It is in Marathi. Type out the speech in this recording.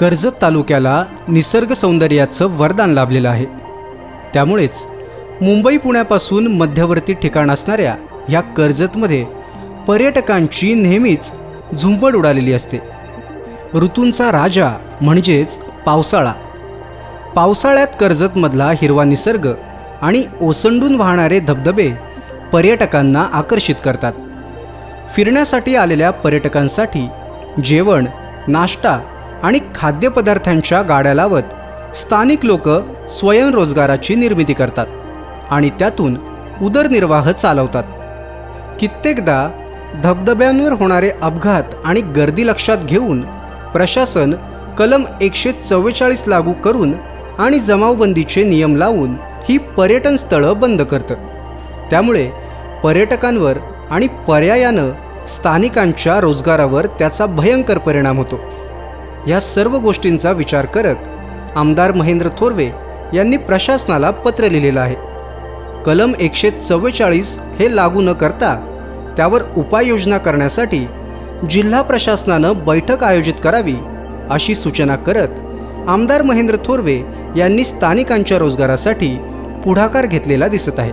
कर्जत तालुक्याला निसर्ग सौंदर्याचं वरदान लाभलेलं आहे. त्यामुळेच मुंबई पुण्यापासून मध्यवर्ती ठिकाण असणाऱ्या ह्या कर्जतमध्ये पर्यटकांची नेहमीच झुंबड उडालेली असते. ऋतूंचा राजा म्हणजेच पावसाळा. पावसाळ्यात कर्जतमधला हिरवा निसर्ग आणि ओसंडून वाहणारे धबधबे पर्यटकांना आकर्षित करतात. फिरण्यासाठी आलेल्या पर्यटकांसाठी जेवण नाश्ता आणि खाद्यपदार्थांच्या गाड्या लावत स्थानिक लोक स्वयंरोजगाराची निर्मिती करतात आणि त्यातून उदरनिर्वाह चालवतात. कित्येकदा धबधब्यांवर होणारे अपघात आणि गर्दी लक्षात घेऊन प्रशासन कलम एकशे चव्वेचाळीस लागू करून आणि जमावबंदीचे नियम लावून ही पर्यटन स्थळं बंद करतं. त्यामुळे पर्यटकांवर आणि पर्यायानं स्थानिकांच्या रोजगारावर त्याचा भयंकर परिणाम होतो. या सर्व गोष्टींचा विचार करत आमदार महेंद्र थोरवे यांनी प्रशासनाला पत्र लिहिलेलं आहे. कलम एकशे चव्वेचाळीस हे लागू न करता त्यावर उपाययोजना करण्यासाठी जिल्हा प्रशासनानं बैठक आयोजित करावी अशी सूचना करत आमदार महेंद्र थोरवे यांनी स्थानिकांच्या रोजगारासाठी पुढाकार घेतलेला दिसत आहे.